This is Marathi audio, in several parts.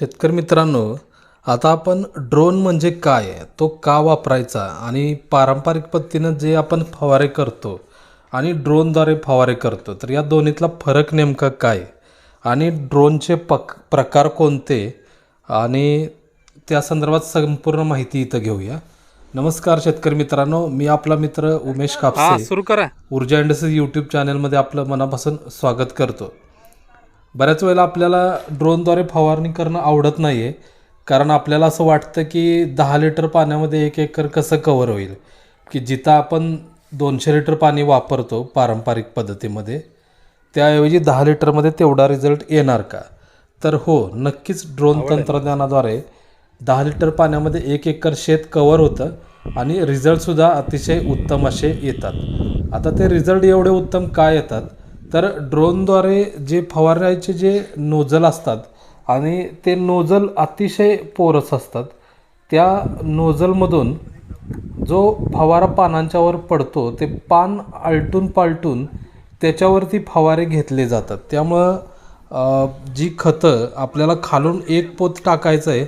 शेतकरी मित्रांनो आता आपण ड्रोन म्हणजे काय तो का वापरायचा आणि पारंपरिक पद्धतीनं जे आपण फवारे करतो आणि ड्रोनद्वारे फवारे करतो तर या दोन्हीतला फरक नेमका काय? आणि ड्रोनचे पक प्रकार कोणते? आणि त्या संदर्भात संपूर्ण माहिती इथं घेऊया. नमस्कार शेतकरी मित्रांनो मी आपला मित्र उमेश कापसे. सुरू करा. ऊर्जा इंडस्ट्रीज यूट्यूब चॅनलमध्ये आपलं मनापासून स्वागत करतो. बऱ्याच वेळेला आपल्याला ड्रोनद्वारे फवारणी करणं आवडत नाही आहे कारण आपल्याला असं वाटतं की दहा लिटर पाण्यामध्ये एक एकर कसं कवर होईल? की जिथं आपण दोनशे लिटर पाणी वापरतो पारंपरिक पद्धतीमध्ये त्याऐवजी दहा लिटरमध्ये तेवढा रिझल्ट येणार का? तर हो नक्कीच ड्रोन तंत्रज्ञानाद्वारे दहा लिटर पाण्यामध्ये एक एकर शेत कवर होतं आणि रिझल्टसुद्धा अतिशय उत्तम असे येतात. आता ते रिझल्ट एवढे उत्तम का येतात? तर ड्रोनद्वारे जे फवारण्याचे जे नोझल असतात आणि ते नोझल अतिशय पोरस असतात त्या नोझलमधून जो फवारा पानांच्यावर पडतो ते पान आलटून पालटून त्याच्यावरती फवारे घेतले जातात. त्यामुळं जी खतं आपल्याला खालून एक पोत टाकायचं आहे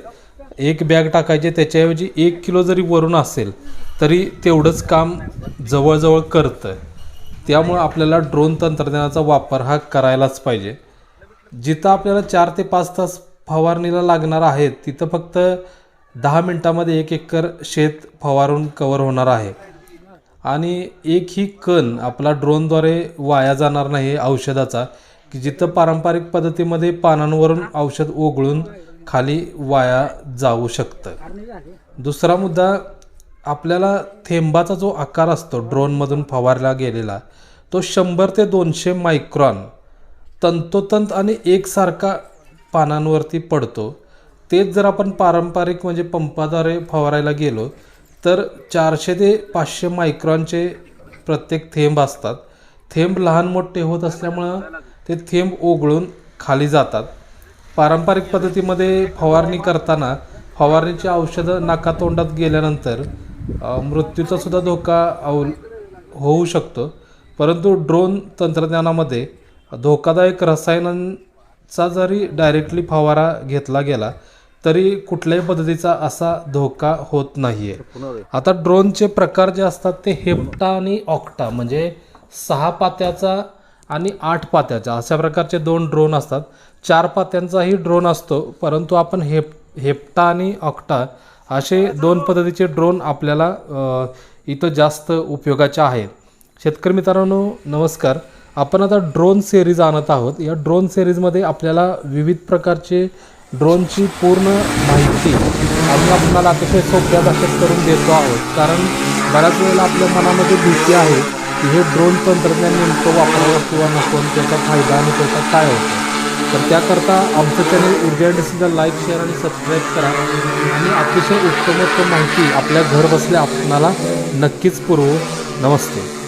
एक बॅग टाकायची आहे, त्याच्याऐवजी एक किलो जरी वरून असेल तरी तेवढंच काम जवळजवळ करतं त्यामुळं आपल्याला ड्रोन तंत्रज्ञानाचा वापर हा करायलाच पाहिजे. जिथं आपल्याला चार ते पाच तास फवारणीला लागणार आहेत तिथं फक्त दहा मिनटामध्ये एक एकर शेत फवारून कवर होणार आहे. आणि एक ही कण आपला ड्रोनद्वारे वाया जाणार नाही औषधाचा की जिथं पारंपरिक पद्धतीमध्ये पानांवरून औषध ओघळून खाली वाया जाऊ शकतं. दुसरा मुद्दा आपल्याला थेंबाचा जो आकार असतो ड्रोनमधून फवारला गेलेला तो शंभर ते दोनशे मायक्रॉन तंतोतंत आणि एकसारखा पानांवरती पडतो. तेच जर आपण पारंपरिक म्हणजे पंपाद्वारे फवारायला गेलो तर चारशे ते पाचशे मायक्रॉनचे प्रत्येक थेंब असतात. थेंब लहान मोठे होत असल्यामुळं ते थेंब ओघळून खाली जातात. पारंपरिक पद्धतीमध्ये फवारणी करताना फवारणीची औषधं नाकातोंडात गेल्यानंतर मृत्यूचा सुद्धा धोका होऊ शकतो. परंतु ड्रोन तंत्रज्ञानामध्ये धोकादायक रसायनांचा जरी डायरेक्टली फवारा घेतला गेला तरी कुठल्याही पद्धतीचा असा धोका होत नाही आहे आता ड्रोनचे प्रकार जे असतात ते हेप्टा आणि ऑक्टा म्हणजे सहा पात्याचा आणि आठ पात्याचा अशा प्रकारचे दोन ड्रोन असतात. चार पात्यांचाही ड्रोन असतो परंतु आपण हेप हेप्टा आणि ऑक्टा असे दोन पद्धतीचे ड्रोन आपल्याला इथं जास्त उपयोगाचे आहेत. शेतकरी मित्रांनो नमस्कार. आपण आता ड्रोन सेरीज आणत आहोत. या ड्रोन सेरीजमध्ये आपल्याला विविध प्रकारचे ड्रोनची पूर्ण माहिती आम्ही आपल्याला अतिशय सोप्या भाषेत करून देतो आहोत. कारण बऱ्याच वेळेला आपल्या मनामध्ये भीती आहे की हे ड्रोन तंत्रज्ञान नेमकं वापरावं किंवा नको त्याचा फायदा आणि त्याचा काय होतो. तर त्याकरता आमचं चॅनल ऊर्जा इंडस्ट्रीला लाईक शेअर आणि सबस्क्राईब करा. आणि अतिशय उत्तमोत्तम माहिती आपल्या घर बसल्या आपणाला नक्कीच पुरवू. नमस्ते.